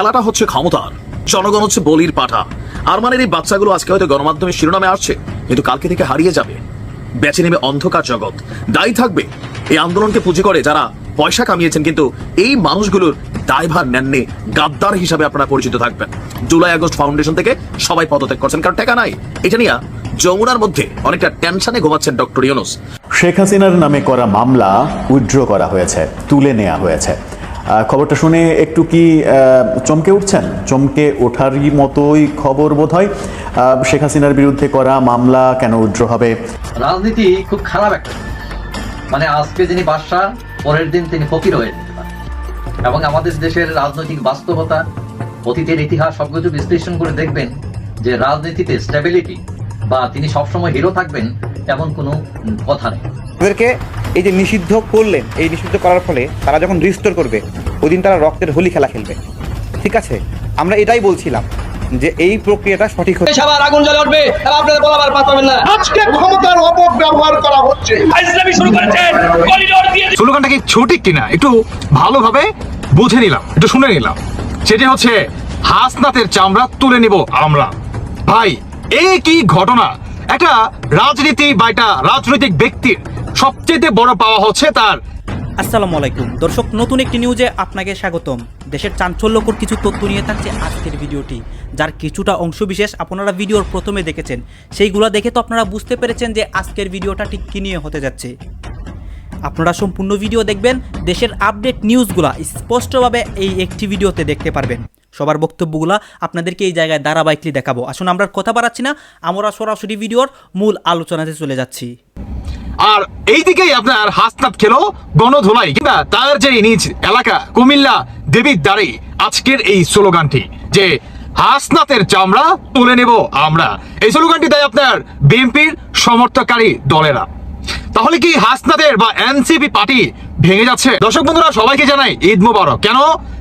খেলাটা হচ্ছে ক্ষমতার। জনগণ হচ্ছে বলির পাঠা। আরমানের এই বাচ্চাগুলো আজকে হয়তো গণমাধ্যমে শিরোনামে আসছে, কিন্তু কালকে থেকে হারিয়ে যাবে। বেঁচে নেবে অন্ধকার জগৎ। দায়ী থাকবে এই আন্দোলনকে পুঁজি করে যারা পয়সা কামিয়েছেন, কিন্তু এই মানুষগুলোর দায়ভার নেননি গাদ্দার হিসাবে আপনারা পরিচিত থাকবেন। জুলাই আগস্ট ফাউন্ডেশন থেকে সবাই পদত্যাগ করছেন, কারণ টাকা নাই। এটা নিয়ে যমুনার মধ্যে অনেকটা টেনশনে ঘুমাচ্ছেন ডক্টর ইউনুস। শেখ হাসিনার নামে করা মামলা উইথড্র করা হয়েছে, তুলে নেওয়া হয়েছে। খবরটা শুনে একটু কি চমকে উঠছেন? চমকে ওঠারই মতোই খবর বোধ হয় শেখ হাসিনার বিরুদ্ধে করা মামলা কেন উইথড্র হবে? রাজনীতি খুব খারাপ একটা মানে আজকে যিনি বাদশাহ, পরের দিন তিনি ফকির হয়ে এবং আমাদের দেশের রাজনৈতিক বাস্তবতা, অতীতের ইতিহাস সবকিছু বিশ্লেষণ করে দেখবেন যে রাজনীতিতে স্টেবিলিটি বা তিনি সবসময় হিরো থাকবেন এমন কোনো কথা নেই। ওদেরকে এই যে নিষিদ্ধ করলেন এই নিষিদ্ধ করার ফলে তারা যখন রিস্টোর করবে ওই দিন তারা রক্তের হোলি খেলা খেলবে। ঠিক আছে? আমরা এটাই বলছিলাম যে এই প্রক্রিয়াটা সঠিক হচ্ছে। সবার আগুন জ্বলে উঠবে এবং আপনাদের বলাবার পাত পাবেন না। আজকে ক্ষমতার অপব্যবহার করা হচ্ছে। ইসলামী শুরু করেছেন করিডোর দিয়ে স্লোগানটা কি সঠিক কিনা? একটু ভালোভাবে বুঝে নিলাম একটু শুনে নিলাম। সেটি হচ্ছে হাসনাতের চামড়া তুলে নিব আমরা। ভাই এই কি ঘটনা। একটা রাজনীতি বা একটা রাজনৈতিক ব্যক্তির সবচেয়ে বড় পাওয়া হচ্ছে তার। আসসালামু আলাইকুম। দর্শক, নতুন একটি নিউজে আপনাকে স্বাগতম। দেশের চাঞ্চল্যকর কিছু তথ্য নিয়ে থাকছে আজকের ভিডিওটি, যার কিছুটা অংশবিশেষ আপনারা ভিডিওর প্রথমে দেখেছেন। সেইগুলো দেখে তো আপনারা বুঝতে পেরেছেন যে আজকের ভিডিওটা ঠিক কী নিয়ে হতে যাচ্ছে। আপনারা সম্পূর্ণ ভিডিও দেখবেন, দেশের আপডেট নিউজগুলা স্পষ্টভাবে এই একটি ভিডিওতে দেখতে পারবেন। সবার বক্তব্যগুলো আপনাদেরকে এই জায়গায় ধারাবাহিকলি দেখাবো। আসুন, আমরা কথা বাড়াচ্ছি না। আমরা সরাসরি ভিডিওর মূল আলোচনাতে চলে যাচ্ছি। আর এইদিকেই আপনার হাসনাত খেলো গণধোলাই কিংবা তার যে নিজ এলাকা, কুমিল্লা, দেবীর দ্বারে আজকের এই স্লোগানটি যে হাসনাতের চামড়া তুলে নেব আমরা। এই স্লোগানটি দেয় আপনার বিএনপির সমর্থকারী দলেরা। তাহলে কি হাসনাদের বা এনসিপি পার্টি ভেঙে যাচ্ছে? দর্শক বন্ধুরা, সবাইকে জানাই ঈদ মুবারক। কেন?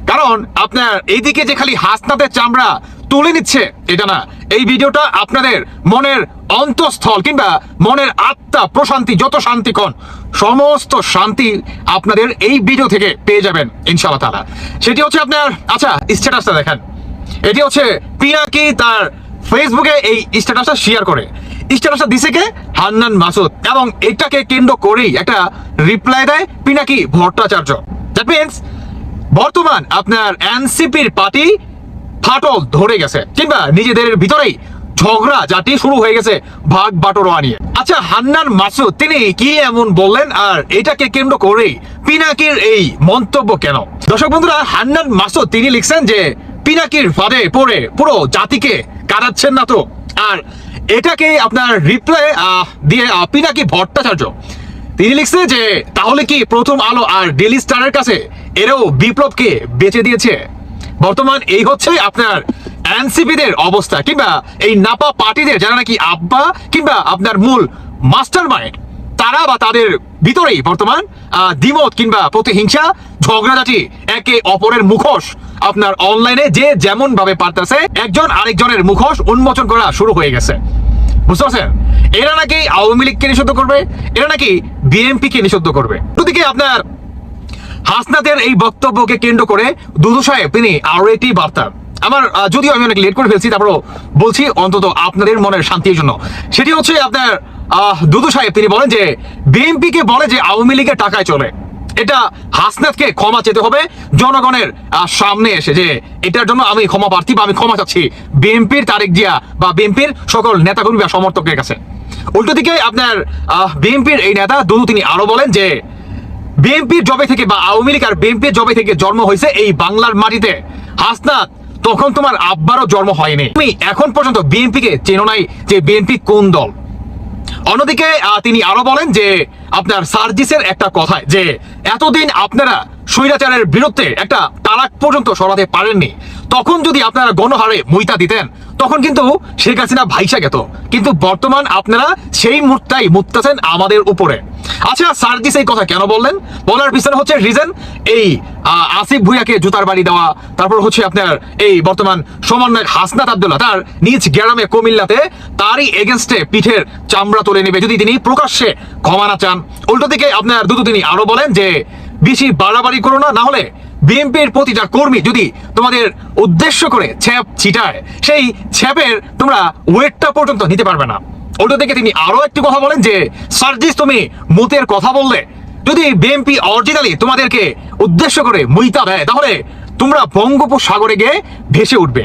কারণ আপনার এইদিকে যে খালি হাসনাদের চামড়া তুলে নিচ্ছে, এটা না। এই ভিডিওটা আপনাদের মনের অন্তঃস্থল কিংবা মনের আত্মা প্রশান্তি, যত শান্তিক্ষণ সমস্ত শান্তি আপনাদের এই ভিডিও থেকে পেয়ে যাবেন, ইনশাআল্লাহ তাআলা। সেটি হচ্ছে আপনার আচ্ছা স্ট্যাটাসটা দেখেন। এটি হচ্ছে পিনাকি তার ফেসবুকে এই স্ট্যাটাসটা শেয়ার করে। স্ট্যাটাসটা দিছে কে? হান্নান মাসুদ। এবং এটাকে কেন্দ্র করেই একটা রিপ্লাই দেয় পিনাকি ভট্টাচার্য। দ্যাট মিনস বর্তমান আপনার এনসিপির পার্টি ফাটল ধরে গেছে, কিংবা নিজেদের ভিতরেই ঝগড়া জাতি শুরু হয়ে গেছে ভাগ বাটোয়ারা নিয়ে। আচ্ছা হান্নান মাসুদ, তিনি কি এমন বললেন? আর এটাকে কেন্দ্র করেই পিনাকির এই মন্তব্য কেন? দর্শক বন্ধুরা, হান্নান মাসুদ, তিনি লিখছেন যে, পিনাকির ফাঁদে পড়ে পুরো জাতিকে কাটাচ্ছেন না তো। আর এটাকে আপনার রিপ্লাই দিয়ে পিনাকি ভট্টাচার্য, তিনি লিখছে যে, তাহলে কি প্রথম আলো আর ডেলি স্টারের কাছে এরাও বিপ্লবকে বেঁচে দিয়েছে। বর্তমান এই হচ্ছে আপনার এনসিপিদের অবস্থা, কিংবা এই নাপা পার্টিদের, যারা নাকি আব্বা, কিংবা আপনার মূল মাস্টার মাইন্ড তারা বা তাদের ভিতরেই বর্তমান দ্বিমত কিংবা প্রতিহিংসা, ঝগড়াঝাটি, একে অপরের মুখোশ আপনার অনলাইনে যে যেমন ভাবে পারতেছে, একজন আরেকজনের মুখোশ উন্মোচন করা শুরু হয়ে গেছে। বুঝতে পারছেন? এরা নাকি আওয়ামী লীগকে নিষিদ্ধ করবে, এরা নাকি বিএনপি কে নিষিদ্ধ করবে। ওদিকে আপনার হাসনাতের এই বক্তব্যকে কেন্দ্র করে দুদু সাহেব, তিনি আরও একটি বার্তা। আমার যদিও আমি অনেক লেট করে ফেলছি, তারপরও বলছি অন্তত আপনাদের মনের শান্তির জন্য। সেটি হচ্ছে আপনার দুদু সাহেব, তিনি বলেন যে বিএনপি কে বলে যে আওয়ামী লীগের টাকায় চলে। এটা হাসনাতকে ক্ষমা চেতে হবে, জনগণের সামনে এসে যে এটার জন্য আমি ক্ষমা প্রার্থী বা আমি ক্ষমা চাচ্ছি বিএনপির তারেক জিয়া বা বিএনপির সকল নেতাকর্মী বা সমর্থকদের কাছে। উল্টো দিকে আপনার বিএনপির এই নেতা দুদু, তিনি আরও বলেন যে বিএনপির জবে থেকে বা আওয়ামী লীগ আর বিএনপির জবে থেকে জন্ম হয়েছে এই বাংলার মাটিতে। হাসনাত, তখন তোমার আব্বারও জন্ম হয়নি। তুমি এখন পর্যন্ত বিএনপি কে চেনো নাই যে বিএনপি কোন দল। অন্যদিকে তিনি আরও বলেন যে, আপনার সার্জিসের একটা কথায় যে, এতদিন আপনারা স্বৈরাচারের বিরুদ্ধে একটা তারাক পর্যন্ত সরাতে পারেননি। তখন যদি আপনারা গণহারে মুইতা দিতেন, তখন কিন্তু শেখ হাসিনা ভাইসা গেত। কিন্তু বর্তমান আপনারা সেই মুহূর্তটাই মুত্তাছেন আমাদের উপরে। আচ্ছা সার্জিস এই কথা কেন বললেন? বলার পিছনে হচ্ছে রিজন এই আসিফ ভুইয়াকে জুতার বাড়ি দেওয়া, তারপর হচ্ছে আপনার এই বর্তমান সমন্বয়ক হাসনাত আব্দুল্লাহ, তার নিজ গ্রামে কুমিল্লাতে তারই এগেনস্টে পিঠের চামড়া তুলে নেবে। যদি তিনি প্রকাশ্যে ক্ষমা না চান, উল্টো দিকে আপনার দুটো তিনি আরও বলেন যে, বেশি বাড়াবাড়ি করো না হলে বিএনপির প্রতিটা কর্মী যদি তোমাদের উদ্দেশ্য করে ছ্যাপ ছিটায়, সেই ছ্যাপের তোমরা ওয়েটটা পর্যন্ত নিতে পারবে না। ওটা থেকে তিনি আরও একটি কথা বলেন যে সার্জিস তুমি মুতের কথা বললে। যদি বিএনপি অরিজিনালি তোমাদেরকে উদ্দেশ্য করে মুইতা দেয়, তাহলে তোমরা বঙ্গোপসাগরে গিয়ে ভেসে উঠবে।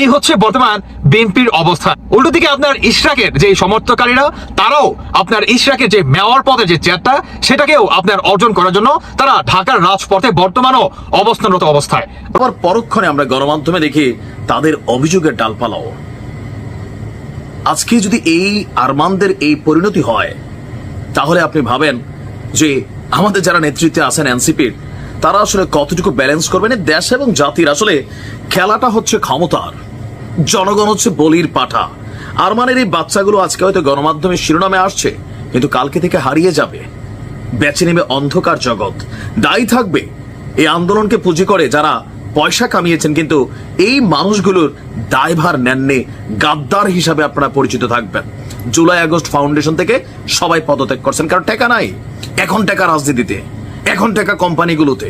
এই হচ্ছে বর্তমান বিএনপির অবস্থা। উল্টো দিকে আপনার ইশরাকের যে সমর্থকারীরা তারাও আপনার ইশরাকের যে মেয়র পদের যে চেয়ারটা সেটাকেও আপনার অর্জন করার জন্য তারা ঢাকার রাজপথে বর্তমানও অবস্থানরত অবস্থায়। আবার পরক্ষণে আমরা গণমাধ্যমে দেখি তাদের অভিযোগের ডালপালাও। আজকে যদি এই আরমানদের এই পরিণতি হয়, তাহলে আপনি ভাবেন যে আমাদের যারা নেতৃত্বে আছেন এনসিপির, তারা আসলে কতটুকু ব্যালেন্স করবেন দেশ এবং জাতির? আসলে খেলাটা হচ্ছে ক্ষমতার, জনগণ হচ্ছে বলির পাঠা। আরমানের এই বাচ্চাগুলো আজকে হয়তো গণমাধ্যমের শিরোনামে আসছে, কিন্তু কালকে থেকে হারিয়ে যাবে। বেছে নেবে অন্ধকার জগৎ। দায়ী থাকবে, এই আন্দোলনকে পুঁজি করে যারা পয়সা কামিয়েছেন, কিন্তু এই মানুষগুলোর দায়ভার নেননি, গাদ্দার হিসাবে আপনারা পরিচিত থাকবেন। জুলাই আগস্ট ফাউন্ডেশন থেকে সবাই পদত্যাগ করছেন, কারণ টাকা নাই। এখন টাকা রাজনীতিতে, এখন টাকা কোম্পানিগুলোতে,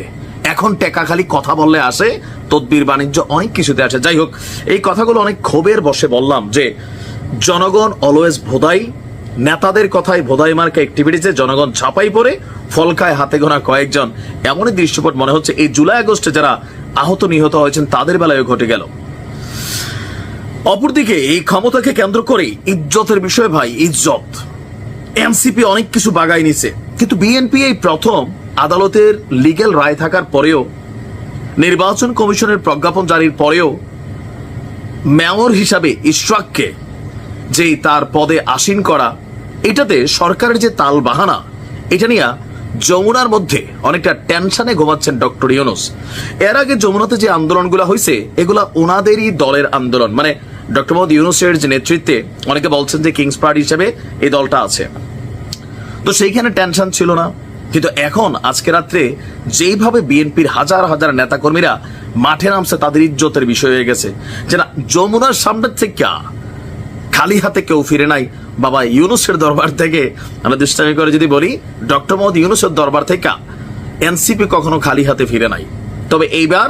এখন টাকা খালি কথা বললে আসে, তদবির বাণিজ্য অনেক কিছুতে আসে। যাই হোক, এই কথাগুলো অনেক ক্ষোভের বসে বললাম যে, জনগণ অলওয়েজ ভোদাই, নেতাদের কথায় ভোদাই মার্কা অ্যাক্টিভিটিসে জনগণ ছাপাই পড়ে, ফলকায় হাতে গোনা কয়েকজন। এমনই দৃশ্যপট মনে হচ্ছে, এই জুলাই আগস্টে যারা আহত নিহত হয়েছেন, তাদের বেলায় ঘটে গেল। অপরদিকে এই ক্ষমতাকে কেন্দ্র করে ইজ্জতের বিষয় ভাই, ইজ্জত। এনসিপি অনেক কিছু বাগাই নিছে, কিন্তু বিএনপি এই প্রথম আদালতের লিগেল রায় থাকার পরেও, নির্বাচন কমিশনের প্রজ্ঞাপন জারির পরেও মেয়র হিসাবে ইশরাককে যেই তার পদে আসীন করা, এটাতে সরকারের যে তাল বাহানা এটা নিয়ে যমুনার মধ্যে অনেকটা টেনশনে ঘুমাচ্ছেন ডক্টর ইউনুস। এর আগে যমুনাতে যে আন্দোলনগুলো হয়েছে, এগুলা ওনাদেরই দলের আন্দোলন। মানে ডক্টর মোহাম্মদ ইউনুসের যে নেতৃত্বে অনেকে বলছেন যে কিংস পার্টি হিসেবে এই দলটা আছে। তো সেইখানে টেনশন ছিল না। কিন্তু এখন, আজকে রাত্রে যেইভাবে বিএনপির হাজার হাজার নেতাকর্মীরা মাঠে নামছে, তাদের ইজ্জতের বিষয় হয়ে গেছে। যে না যমুনার সামনের থেকে খালি হাতে কেউ ফিরে নাই বাবা ইউনুসের দরবার থেকে, আমরা দুষ্টামি করে যদি বলি, ডক্টর মোহাম্মদ ইউনুসের দরবার থেকে এনসিপি কখনো খালি হাতে ফিরে নাই। তবে এইবার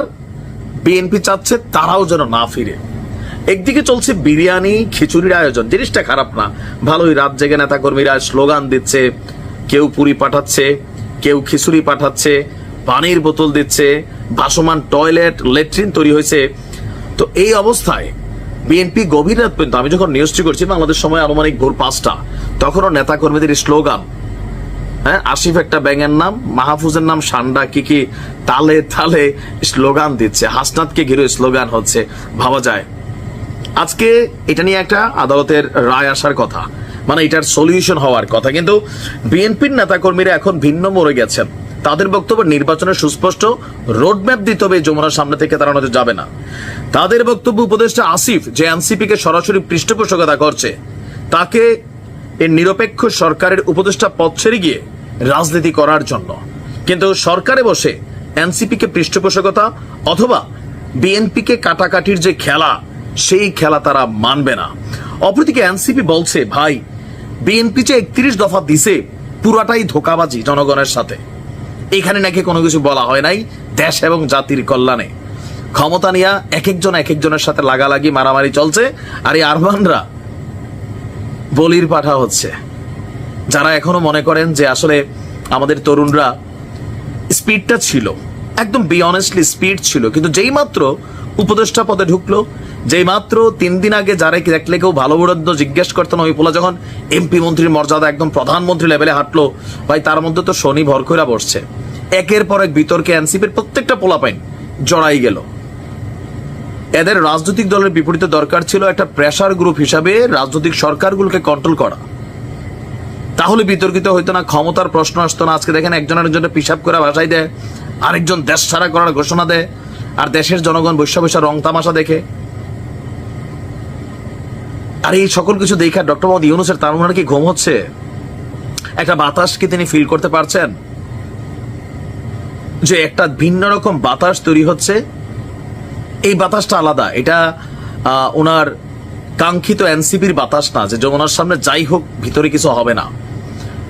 বিএনপি চাচ্ছে তারাও যেন না ফিরে। একদিকে চলছে বিরিয়ানি, খিচুড়ির আয়োজন, জিনিসটা খারাপ না। ভালোই রাত জেগে নেতা কর্মীরা স্লোগান দিচ্ছে, কেউ পুরি পাঠাচ্ছে, কেউ খিচুড়ি পাঠাচ্ছে, পানির বোতল দিচ্ছে, ভাসমান টয়লেট, লেট্রিন তৈরি হয়েছে। তো এই অবস্থায় বিএনপি গভীর রাত পর্যন্ত, আমি যখন নিউজটি করছি, বাংলাদেশ সময় আনুমানিক ভোর পাঁচটা, তখনও নেতা কর্মীদের স্লোগান হ্যাঁ আসিফ একটা ব্যাঙের নাম, মাহফুজের নাম সান্ডা, কি কি তালে তালে স্লোগান দিচ্ছে, হাসনাতকে ঘিরে স্লোগান হচ্ছে, ভাবা যায়। আজকে এটা নিয়ে একটা আদালতের রায় আসার কথা মানে এটার সলিউশন হওয়ার কথা, কিন্তু বিএনপির নেতাকর্মীরা এখন ভিন্ন মরে গেছেন। তাদের বক্তব্য নির্বাচনের সুস্পষ্ট রোডম্যাপ দিতে হবে যমুনার সামনে থেকে তারা নজর যাবে না। তাদের বক্তব্য উপদেষ্টা আসিফ যে এনসিপি কে সরাসরি পৃষ্ঠপোষকতা করছে, তাকে এই নিরপেক্ষ সরকারের উপদেষ্টা পদ ছেড়ে গিয়ে রাজনীতি করার জন্য। কিন্তু সরকারে বসে এনসিপি কে পৃষ্ঠপোষকতা অথবা বিএনপি কে কাটাকাটির যে খেলা, সেই খেলা তারা মানবে না। অপরদিকে এনসিপি বলছে, ভাই, বিএনপি যে একত্রিশ দফা দিছে, পুরাটাই ধোকাবাজি জনগণের সাথে। এখানে নাকি কোনো কিছু বলা হয় নাই, দেশ এবং জাতির কল্যাণে। ক্ষমতা নিয়ে এক একজন এক একজনের সাথে লাগালাগি, মারামারি চলছে। আর এই আরমানরা বলির পাঠা হচ্ছে। যারা এখনও মনে করেন যে আসলে আমাদের তরুণরা স্পিডটা ছিল, একদম বি অনেস্টলি স্পিড ছিল, কিন্তু যেই মাত্র উপদেষ্টা পদে ঢুকলো, যেই মাত্র তিন দিন আগে যারা দেখলে কেউ ভালো বরাদ্দ জিজ্ঞেস করতেন, ওই পোলা যখন এমপি মন্ত্রীর মর্যাদা একদম প্রধানমন্ত্রী লেভেলে হাঁটলো, ভাই তার মধ্যে তো শনি ভর করে বসছে। একের পর এক বিতর্কে এনসিপির প্রত্যেকটা পোলা পাইন জড়াই গেল। এদের রাজনৈতিক দলের বিপরীতে দরকার ছিল একটা প্রেশার গ্রুপ হিসাবে রাজনৈতিক সরকারগুলোকে কন্ট্রোল করা। তাহলে বিতর্কিত হইতো না, ক্ষমতার প্রশ্ন আসতো না। আজকে দেখেন একজন আরেকজনের পিসাব করে ভাষাই দেয়, আরেকজন দেশ ছাড়া করার ঘোষণা দেয়, আর দেশের জনগণ বৈশা বৈশা রং তামাশা দেখে। আর এই সকল কিছু দেখা ডক্টর মোহাম্মদ ইউনুসের তার মনে কি ঘুম হচ্ছে? একটা বাতাস কি তিনি ফিল করতে পারছেন? যে একটা ভিন্ন রকম বাতাস তৈরি হচ্ছে এই বাতাসটা আলাদা। এটা ওনার কাঙ্ক্ষিত এনসিপির বাতাস না, যে যমুনার সামনে যাই হোক, ভিতরে কিছু হবে না।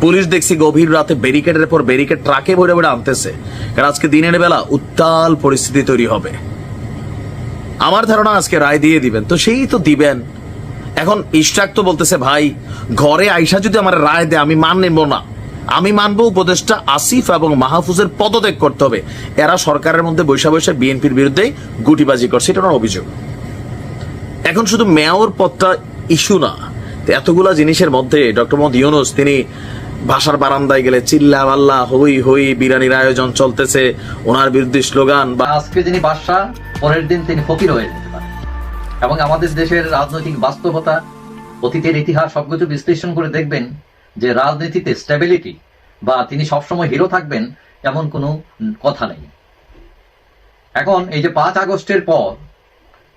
পুলিশ দেখছি গভীর রাতে ব্যারিকেডের পর ব্যারিকেড ট্রাকে ভরে ভরে আনতেছে। কারণ আজকে দিনের বেলা উত্তাল পরিস্থিতি তৈরি হবে। আমার ধারণা আজকে রায় দিয়ে দিবেন। তো সেই তো দিবেন। এখন ইশরাক তো বলতেছে, ভাই, ঘরে আইসা যদি আমার রায় দেয়, আমি মান নেব না। আমি মানবো উপদেষ্টা আসিফ এবং মাহফুজের পদত্যাগ করতে হবে। এরা সরকারের মধ্যে বৈশা বৈশা বিএনপির বিরুদ্ধে গুটিবাজি করছে, এটা ওনার অভিযোগ। এখন শুধু মেয়র পদটা ইস্যু না এতগুলা জিনিসের মধ্যে ডক্টর মোহাম্মদ ইউনুস, তিনি ভাষার বারান্দায় গেলে চিল্লা পাল্লা হই হই বিরানির আয়োজন চলতেছে, ওনার বিরুদ্ধে স্লোগান বা আজকে যিনি বাদশাহ, পরের দিন তিনি ফকির হয়ে যেতে পারেন। এবং আমাদের দেশের রাজনৈতিক বাস্তবতা, অতীতের ইতিহাস সবকিছু বিশ্লেষণ করে দেখবেন যে রাজনীতিতে স্টেবিলিটি বা তিনি সবসময় হিরো থাকবেন এমন কোনো কথা নেই। এখন এই যে পাঁচ আগস্টের পর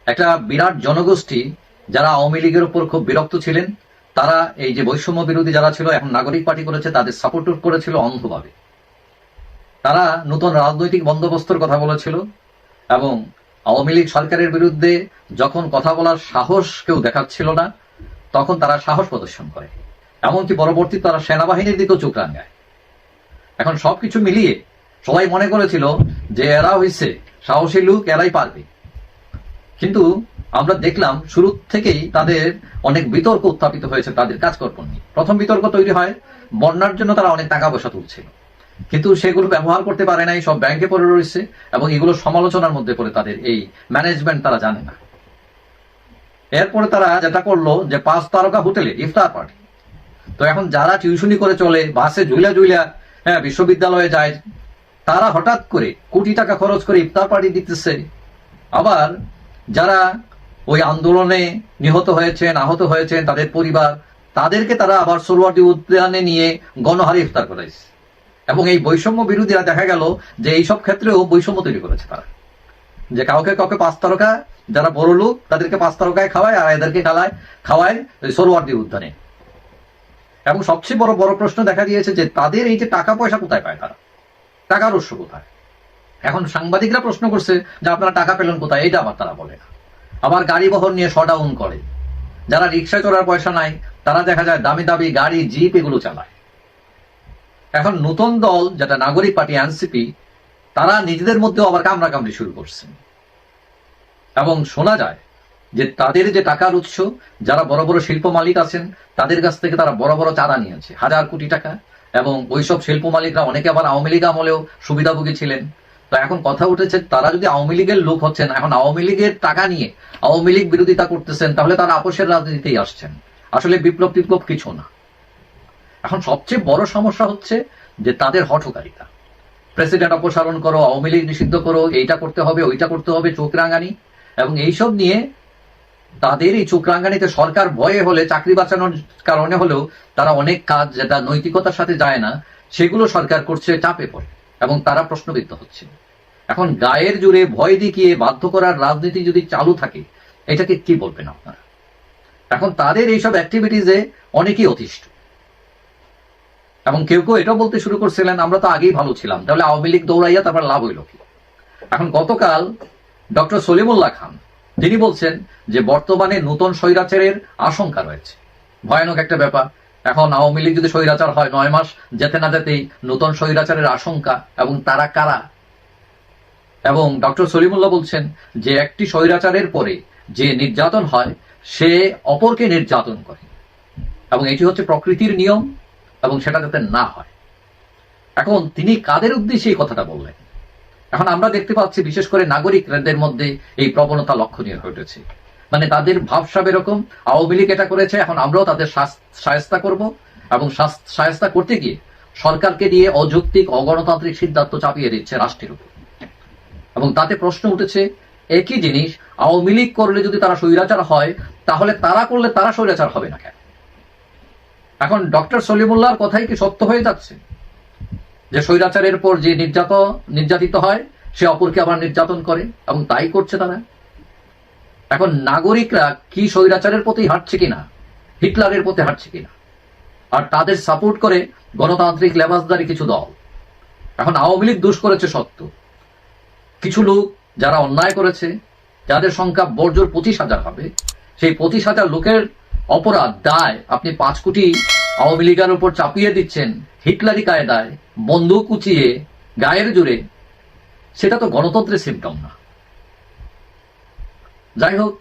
একটা বিরাট জনগোষ্ঠী যারা আওয়ামী লীগের উপর খুব বিরক্ত ছিলেন, তারা এই যে বৈষম্য বিরোধী যারা ছিল, এখন নাগরিক পার্টি করেছে, তাদের সাপোর্ট করেছিল অন্ধভাবে। তারা নতুন রাজনৈতিক বন্দোবস্তর কথা বলেছিল এবং আওয়ামী লীগ সরকারের বিরুদ্ধে যখন কথা বলার সাহস কেউ দেখাচ্ছিল না, তখন তারা সাহস প্রদর্শন করে। এমনকি পরবর্তী তারা সেনাবাহিনীর দিকেও চোখ রাঙায় এখন সবকিছু মিলিয়ে সবাই মনে করেছিল যে এরা হয়েছে সাহসী লোক, এরাই পারবে। কিন্তু আমরা দেখলাম শুরু থেকেই তাদের অনেক বিতর্ক উত্থাপিত হয়েছে তাদের কাজকর্ম নিয়ে। প্রথম বিতর্ক তৈরি হয়, বন্যার জন্য তারা অনেক টাকা পয়সা তুলছিল। কিন্তু সেগুলো ব্যবহার করতে পারে নাই, সব ব্যাংকে পড়ে রয়েছে এবং এগুলো সমালোচনার মধ্যে পড়ে তাদের এই ম্যানেজমেন্ট তারা জানে না। এরপরে তারা যেটা করল যে পাঁচ তারকা হোটেলে ইফতার পার্টি তো এখন যারা টিউশনি করে চলে, বাসে ঝুলা ঝুলা হ্যাঁ বিশ্ববিদ্যালয়ে যায়, তারা হঠাৎ করে কোটি টাকা খরচ করে ইফতার পার্টি দিতেছে। আবার যারা ওই আন্দোলনে নিহত হয়েছেন, আহত হয়েছেন, তাদের পরিবার, তাদেরকে তারা আবার সোলওয়ার্দী উদ্যানে নিয়ে গণহারে ইফতার করাইছে। এবং এই বৈষম্য বিরোধীরা দেখা গেল যে এইসব ক্ষেত্রেও বৈষম্য তৈরি করেছে তারা। যে কাউকে কাউকে পাঁচ তারকা, যারা বড় লোক তাদেরকে পাঁচ তারকায় খাওয়ায় আর এদেরকে খাওয়ায় খাওয়ায় সোলওয়ার্দী উদ্যানে। এবং সবচেয়ে বড় বড় প্রশ্ন দেখা দিয়েছে যে তাদের এই যে টাকা পয়সা কোথায় পায় তারা? টাকার উৎস কোথায়? এখন সাংবাদিকরা প্রশ্ন করছে যে আপনারা টাকা পেলেন কোথায়? এইটা আবার তারা বলে না। আবার গাড়ি বহর নিয়ে শডাউন করে। যারা রিক্সায় চড়ার পয়সা নাই, তারা দেখা যায় দামি দামি গাড়ি, জিপ এগুলো চালায়। এখন নতুন দল, যেটা নাগরিক পার্টি, এনসিপি, তারা নিজেদের মধ্যেও আবার কামড়া কামড়ি শুরু করছে। এবং শোনা যায় যে তাদের যে টাকার উৎস, যারা বড় বড় শিল্প মালিক আছেন, তাদের কাছ থেকে তারা বড় বড় চাঁদা নিয়েছে, হাজার কোটি টাকা। এবং ওইসব শিল্প মালিকরা অনেকে আবার আওয়ামী লীগ আমলেও সুবিধাভোগী ছিলেন। তো এখন কথা উঠেছে, তারা যদি আওয়ামী লীগের লোক হচ্ছেন, এখন আওয়ামী লীগের টাকা নিয়ে আওয়ামী লীগ বিরোধিতা করতেছেন, তাহলে তারা আপোষের রাজনীতিতেই আসছেন। আসলে বিপ্লব টিপ্লব কিছু না। এখন সবচেয়ে বড় সমস্যা হচ্ছে যে তাদের হঠকারিতা। প্রেসিডেন্ট অপসারণ করো, আওয়ামী লীগ নিষিদ্ধ করো, এইটা করতে হবে, ওইটা করতে হবে, চোখ রাঙানি। এবং এইসব নিয়ে তাদের এই চোখ রাঙানিতে সরকার ভয়ে হলে, চাকরি বাঁচানোর কারণে হলেও তারা অনেক কাজ যেটা নৈতিকতার সাথে যায় না, সেগুলো সরকার করছে, চাপে পড়ে এবং তারা প্রশ্নবিদ্ধ হচ্ছে। এখন গায়ের জুড়ে ভয় দেখিয়ে বাধ্য করার রাজনীতি যদি চালু থাকে, এটাকে কি বলবেন আপনারা? এখন তাদের এইসব অ্যাক্টিভিটিসে অনেকেই অতিষ্ঠ। এবং কেউ কেউ এটাও বলতে শুরু করছিলেন, আমরা তো আগেই ভালো ছিলাম, তাহলে আওয়ামী লীগ দৌড়াইয়া তারপর লাভ হইল কি? এখন গতকাল ডক্টর সলিমুল্লাহ খান তিনি বলছেন যে বর্তমানে নতুন স্বৈরাচারের আশঙ্কা রয়েছে। ভয়ানক একটা ব্যাপার। এখন আওয়ামী লীগ যদি স্বৈরাচার হয় নয় মাস, যেতে না যেতেই নতুন স্বৈরাচারের আশঙ্কা এবং তারা কারা? এবং ডক্টর সলিমুল্লাহ বলছেন যে একটি স্বৈরাচারের পরে যে নির্যাতন হয়, সে অপরকে নির্যাতন করে। এবং এটি হচ্ছে প্রকৃতির নিয়ম এবং সেটা যাতে না হয়। এখন তিনি কাদের উদ্দেশ্যে এই কথাটা বললেন? এখন আমরা দেখতে পাচ্ছি, বিশেষ করে নাগরিকদের মধ্যে এই প্রবণতা লক্ষণীয় হয়ে উঠেছে। মানে তাদের ভাবসাব এরকম, আওয়ামী লীগ এটা করেছে, এখন আমরাও তাদের সায়স্তা করব এবং সায়স্তা করতে গিয়ে সরকারকে দিয়ে অযৌক্তিক, অগণতান্ত্রিক সিদ্ধান্ত চাপিয়ে দিচ্ছে রাষ্ট্রের উপর। এবং তাতে প্রশ্ন উঠেছে, একই জিনিস, আওয়ামী লীগ করলে যদি তারা স্বৈরাচার হয়, তাহলে তারা করলে তারা স্বৈরাচার হবে না কেন? এখন ডক্টর সলিমুল্লাহর কথাই কি সত্য হয়ে যাচ্ছে? যে স্বৈরাচারের পর যে নির্যাত, নির্যাতিত হয়, সে অপরকে আবার নির্যাতন করে, এবং তাই করছে তারা। এখন নাগরিকরা কি স্বৈরাচারের প্রতি হাঁটছে কিনা, হিটলারের প্রতি হাঁটছে কিনা, আর তাদের সাপোর্ট করে গণতান্ত্রিক লেবাসদারি কিছু দল। এখন আওয়ামী লীগ দোষ করেছে সত্য। কিছু লোক যারা অন্যায় করেছে, যাদের সংখ্যা বর্জর পঁচিশ হাজার হবে, সেই পঁচিশ হাজার লোকের অপরাধ দায় আপনি পাঁচ কোটি আওয়ামী লীগের উপর চাপিয়ে দিচ্ছেন হিটলারি কায়দায় বন্দুক কুচিয়ে গায়ের জোরে। সেটা তো গণতন্ত্রের সিমটম না। যাই হোক,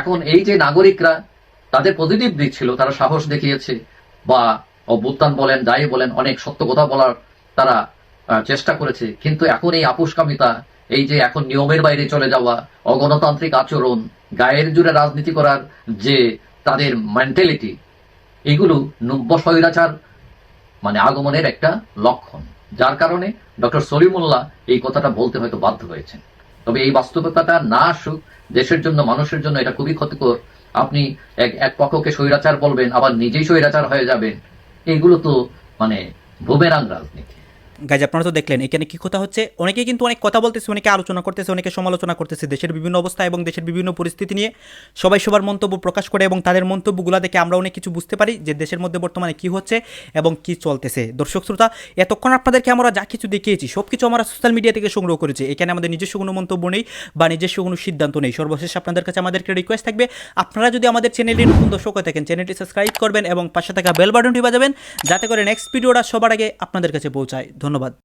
এখন এই যে নাগরিকরা তাদের পজিটিভ দিক ছিল, তারা সাহস দেখিয়েছে বা অভ্যুত্থান বলেন, যাই বলেন, অনেক সত্য কথা বলার তারা চেষ্টা করেছে। কিন্তু এখন এই আপুষ্কামিতা, এই যে এখন নিয়মের বাইরে চলে যাওয়া, অগণতান্ত্রিক আচরণ, গায়ের জুড়ে রাজনীতি করার যে তাদের মেন্টালিটি এগুলো নব্য স্বৈরাচার মানে আগমনের একটা লক্ষণ। যার কারণে ডক্টর সলিমুল্লাহ এই কথাটা বলতে হয়তো বাধ্য হয়েছেন। তবে এই বাস্তবতাটা না আসুক, দেশের জন্য, মানুষের জন্য এটা খুবই ক্ষতিকর। আপনি এক এক পক্ষকে স্বৈরাচার বলবেন, আবার নিজেই স্বৈরাচার হয়ে যাবেন। এগুলো তো মানে বুমেরাং রাজনীতি। গাইজ আপনারা তো দেখলেন, এখানে কি কথা হচ্ছে? অনেকে কিন্তু অনেক কথা বলতেছে, অনেকে আলোচনা করতেছে, অনেকে সমালোচনা করতেছে। দেশের বিভিন্ন অবস্থা এবং দেশের বিভিন্ন পরিস্থিতি নিয়ে সবাই সবার মন্তব্য প্রকাশ করে এবং তাদের মন্তব্যগুলো দেখে আমরা অনেক কিছু বুঝতে পারি যে দেশের মধ্যে বর্তমানে কি হচ্ছে এবং কি চলতেছে। দর্শক শ্রোতা, এতক্ষণ আপনাদেরকে আমরা যা কিছু দেখিয়েছি সব কিছু আমরা সোশ্যাল মিডিয়া থেকে সংগ্রহ করেছি। এখানে আমাদের নিজস্ব কোনো মন্তব্য নেই বা নিজস্ব কোনো সিদ্ধান্ত নেই। সর্বশেষ আপনাদের কাছে আমাদেরকে রিকোয়েস্ট থাকবে, আপনারা যদি আমাদের চ্যানেলটি নতুন দর্শক হয়ে থাকেন চ্যানেলটি সাবস্ক্রাইব করবেন এবং পাশে থাকা বেল বাটনটি বাজাবেন, যাতে করে নেক্সট ভিডিওটা সবার আগে আপনাদের কাছে পৌঁছায়। ধন্যবাদ।